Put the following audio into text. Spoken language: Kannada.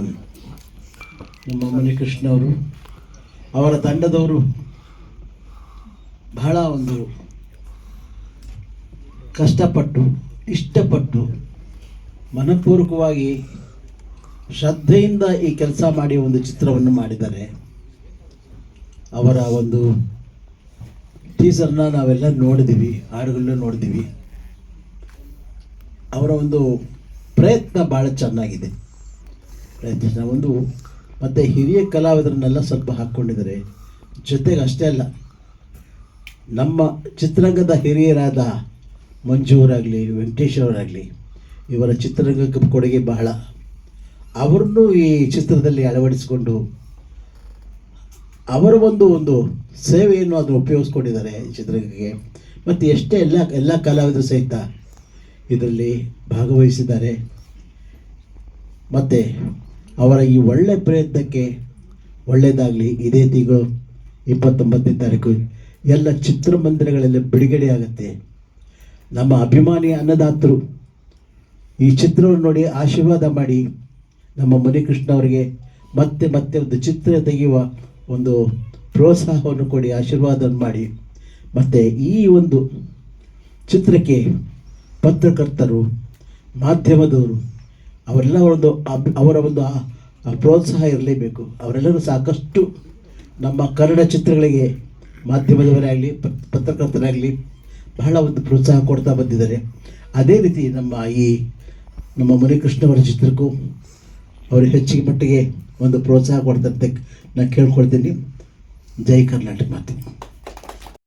ನಮ್ಮ ಮಣಿಕೃಷ್ಣ ಅವರು, ಅವರ ತಂಡದವರು ಬಹಳ ಒಂದು ಕಷ್ಟಪಟ್ಟು, ಇಷ್ಟಪಟ್ಟು ಮನಪೂರ್ವಕವಾಗಿ ಶ್ರದ್ಧೆಯಿಂದ ಈ ಕೆಲಸ ಮಾಡಿ ಒಂದು ಚಿತ್ರವನ್ನು ಮಾಡಿದ್ದಾರೆ. ಅವರ ಒಂದು ಟೀಸರ್ನ ನಾವೆಲ್ಲ ನೋಡಿದ್ದೀವಿ, ಹಾಡುಗಳನ್ನ ನೋಡಿದ್ದೀವಿ. ಅವರ ಒಂದು ಪ್ರಯತ್ನ ಭಾಳ ಚೆನ್ನಾಗಿದೆ. ಪ್ರಯತ್ನ ಒಂದು ಮತ್ತು ಹಿರಿಯ ಕಲಾವಿದರನ್ನೆಲ್ಲ ಸ್ವಲ್ಪ ಹಾಕ್ಕೊಂಡಿದ್ದಾರೆ. ಜೊತೆಗೆ ಅಷ್ಟೇ ಅಲ್ಲ, ನಮ್ಮ ಚಿತ್ರರಂಗದ ಹಿರಿಯರಾದ ಮಂಜು ಅವರಾಗಲಿ, ವೆಂಕಟೇಶ್ ಅವರಾಗಲಿ, ಇವರ ಚಿತ್ರರಂಗಕ್ಕೆ ಕೊಡುಗೆ ಬಹಳ. ಅವರನ್ನು ಈ ಚಿತ್ರದಲ್ಲಿ ಅಳವಡಿಸಿಕೊಂಡು ಅವರ ಒಂದು ಒಂದು ಸೇವೆಯನ್ನು ಅದನ್ನು ಉಪಯೋಗಿಸ್ಕೊಂಡಿದ್ದಾರೆ ಚಿತ್ರರಂಗಕ್ಕೆ. ಮತ್ತು ಎಷ್ಟೇ ಎಲ್ಲ ಎಲ್ಲ ಕಲಾವಿದರು ಸಹಿತ ಇದರಲ್ಲಿ ಭಾಗವಹಿಸಿದ್ದಾರೆ. ಮತ್ತು ಅವರ ಈ ಒಳ್ಳೆ ಪ್ರಯತ್ನಕ್ಕೆ ಒಳ್ಳೆಯದಾಗಲಿ. ಇದೇ ತಿಂಗಳು ಇಪ್ಪತ್ತೊಂಬತ್ತನೇ ತಾರೀಕು ಎಲ್ಲ ಚಿತ್ರಮಂದಿರಗಳಲ್ಲಿ ಬಿಡುಗಡೆ ಆಗುತ್ತೆ. ನಮ್ಮ ಅಭಿಮಾನಿ ಅನ್ನದಾತರು ಈ ಚಿತ್ರವನ್ನು ನೋಡಿ ಆಶೀರ್ವಾದ ಮಾಡಿ ನಮ್ಮ ಮುನಿಕೃಷ್ಣ ಅವರಿಗೆ ಮತ್ತೆ ಮತ್ತೆ ಒಂದು ಚಿತ್ರ ತೆಗೆಯುವ ಒಂದು ಪ್ರೋತ್ಸಾಹವನ್ನು ಕೊಡಿ ಆಶೀರ್ವಾದ ಮಾಡಿ. ಮತ್ತು ಈ ಒಂದು ಚಿತ್ರಕ್ಕೆ ಪತ್ರಕರ್ತರು, ಮಾಧ್ಯಮದವರು ಅವರೆಲ್ಲ ಒಂದು ಅವರ ಒಂದು ಪ್ರೋತ್ಸಾಹ ಇರಲೇಬೇಕು. ಅವರೆಲ್ಲರೂ ಸಾಕಷ್ಟು ನಮ್ಮ ಕನ್ನಡ ಚಿತ್ರಗಳಿಗೆ ಮಾಧ್ಯಮದವರಾಗಲಿ ಪತ್ರಕರ್ತರಾಗಲಿ ಬಹಳ ಒಂದು ಪ್ರೋತ್ಸಾಹ ಕೊಡ್ತಾ ಬಂದಿದ್ದಾರೆ. ಅದೇ ರೀತಿ ನಮ್ಮ ಈ, ನಮ್ಮ ಮುನಿಕೃಷ್ಣವರ ಚಿತ್ರಕ್ಕೂ ಅವರು ಹೆಚ್ಚಿಗೆ ಮಟ್ಟಿಗೆ ಒಂದು ಪ್ರೋತ್ಸಾಹ ಕೊಡ್ತಂತೆ ನಾನು ಕೇಳ್ಕೊಳ್ತೀನಿ. ಜೈ ಕರ್ನಾಟಕ ಮಾತು.